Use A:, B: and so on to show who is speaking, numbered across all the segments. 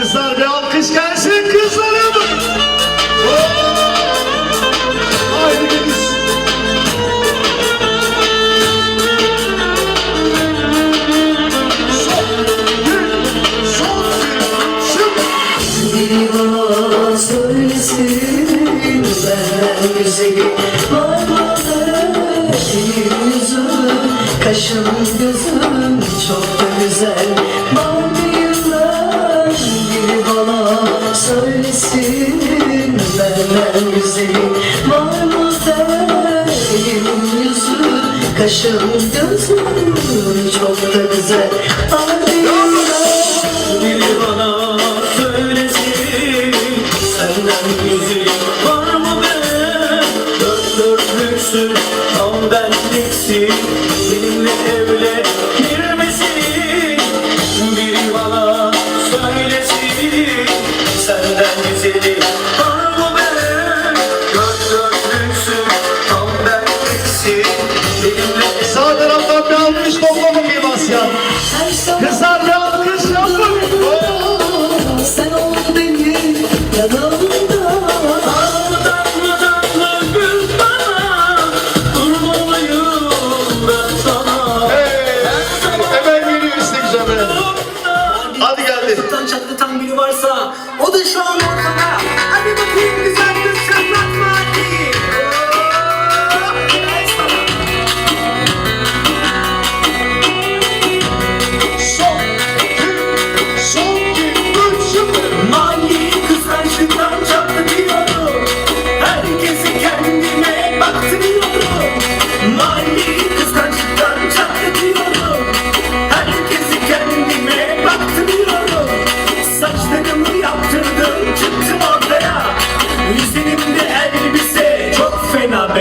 A: Kızlar bir alkış gelsin kızlarım. Haydi gidiyoruz.
B: Biri bana söylesin ben kaşığımız gözlerim çok da bize Ağlıyor biri bana söylesin
C: senden güzel Zıttan çatlatan biri varsa O da şu an ortada.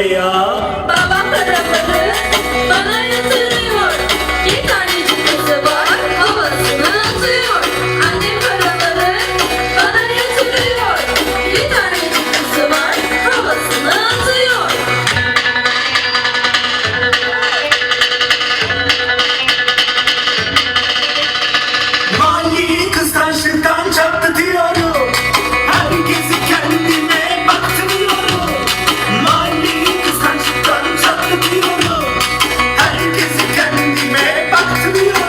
A: ஐயா Thank you.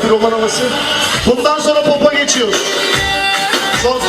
A: ödül olan havası. Bundan sonra popa geçiyoruz. Son.